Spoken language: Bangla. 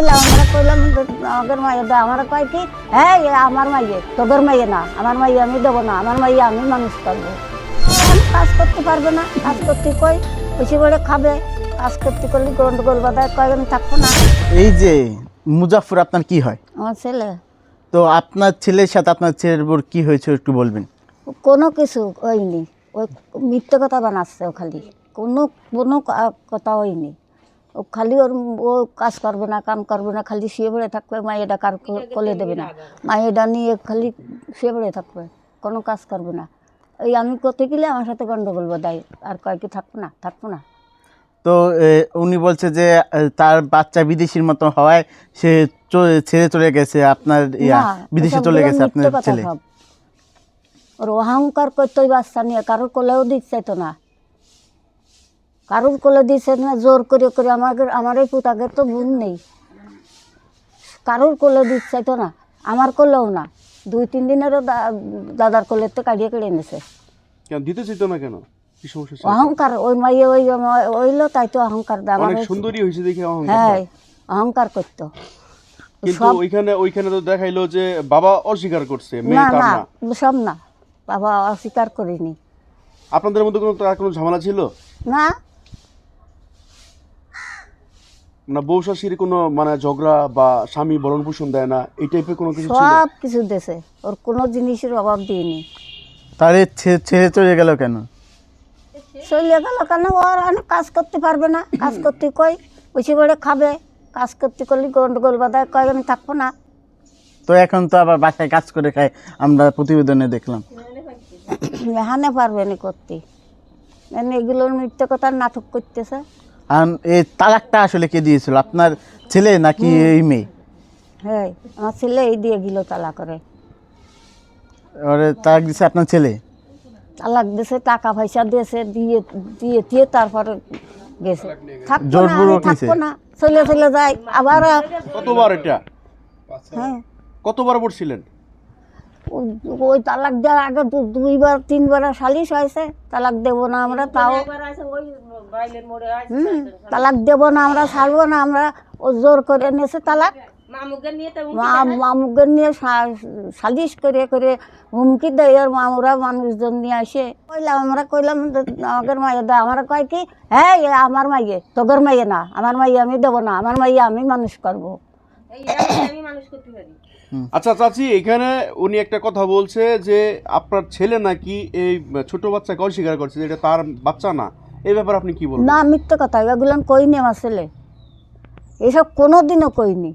কইলাম আমরা কইলাম আমাদের আমার কয় কি হ্যাঁ আমার মাইয়ে তোদের মাইয়ে না আমার মাইয়ে আমি দেবো না আমার মাইয়ে আমি মানুষ করব। কাজ করতে পারবে না কাজ করতে কই বেশি করে খাবে কাজ করতে করলে গন্ডগোল বাধায় থাকব না। এই যে মুজাফর আপনার কি হয়? আমার ছেলে। তো আপনার ছেলের সাথে আপনার ছেলের উপর কি হয়েছে একটু বলবেন? কোনো কিছু হয়নি ওই মিথ্যে কথা বানাচ্ছে ও খালি কোনো কোনো কথা হয়নি। ও খালি ওর ও কাজ করবে না কাম করবে না খালি শুয়ে পড়ে থাকবে মায়েরা কার কোলে দেবে না। মায়েরা নিয়ে খালি শুয়ে পড়ে থাকবে কোনো কাজ করবে না। এই আমি করতে গেলে আমার সাথে গন্ডগোল বাধাই আর কয় কি থাকব না থাকব না। তো উনি বলছে যে তার বাচ্চা বিদেশির মতো হওয়ায় সে ছেড়ে চলে গেছে আপনার ইয়া, বিদেশে চলে গেছে আপনার ছেলে। ওর অহংকার করতো বাচ্চা নিয়ে কারোর কোলেও দিচ্ছে তো না। কারোর কোলে দিচ্ছে না জোর করে করে আমার আমার এই পুতাকের তো বোন নেই। কারোর কোলে দিচ্ছে তো না আমার কোলেও না। দুই তিন দিনেরও দাদার কোলের তো কাটিয়ে কেড়ে এনেছে। কেন দিতে চাইতো না কেন? অহংকার ওই মাইয়ে ওই ওইলো তাই তো অহংকার। অনেক সুন্দরী হয়েছে দেখে অহংকার হ্যাঁ অহংকার করতো। কিন্তু ওইখানে ওইখানে তো দেখাইলো যে বাবা অস্বীকার করছে না মেয়ে না না। সব না। বাবা অস্বীকার করিনি। আপনাদের মধ্যে কোনো তার কোনো ঝামেলা ছিল? না না বউ শাশুড়ি কোনো মানে ঝগড়া বা স্বামী বরণ পোষণ দেয় না এই টাইপের কোনো কিছু ছিল? সব কিছু দেশে ওর কোনো জিনিসের অভাব দিইনি। তাহলে ছে- ছেড়ে চলে গেল কেন? চলে গেল কেন? ওর অনেক কাজ করতে পারবে না। কাজ করতে কই? বেশি করে খাবে। কাজ করতে করলে গন্ডগোল বাধায়। কয় আমি থাকব না। তো এখন তো আবার বাসায় কাজ করে খায় আমরা প্রতিবেদনে দেখলাম। এখানে পারবে না করতে। এনে এগুলোর মিথ্যে কথার নাটক করতেছে। আর এই তালাকটা আসলে কে দিয়েছিল? আপনার ছেলে নাকি এই মেয়ে? হ্যাঁ আমার ছেলে এই দিয়ে গেল তালা করে। ওরে তালাক দিছে আপনার ছেলে? তালাক দিয়েছে টাকা পয়সা দিয়েছে দিয়ে দিয়ে দিয়ে তারপরে গেছে। থাকব না জোরপূর্বক থাকব না। চলে চলে যায় আবার কতবার এটা? হ্যাঁ। কতবার পড়ছিলেন? ওই- তালাক দেওয়ার আগে দু- দুইবার তিনবার সালিশ হয়েছে। তালাক দেবো না আমরা তাও হুম, তালাক দেবো না আমরা ছাড়বো না আমরা ও জোর করে নিয়েছে তালাক। মামুকে নিয়ে সালিশ করে করে হুমকি দেয় আর মামুরা মানুষজন নিয়ে আসে। কইলাম আমরা কইলাম আমাদের মাইয়ে দে আমরা কয় কি হ্যাঁ এ আমার মাইয়ে তোদের মাইয়ে না আমার মাইয়ে আমি দেবো না আমার মাইয়ে আমি মানুষ করব। আচ্ছা চাচি এখানে উনি একটা কথা বলছে যে আপনার ছেলে নাকি এই ছোট বাচ্চা বাচ্চাকে অস্বীকার করছে যে এটা তার বাচ্চা না। এই ব্যাপারে আপনি কি বলবেন? না মিথ্যা কথা এগুলো কইনি আমার ছেলে। এসব কোনোদিনও কইনি।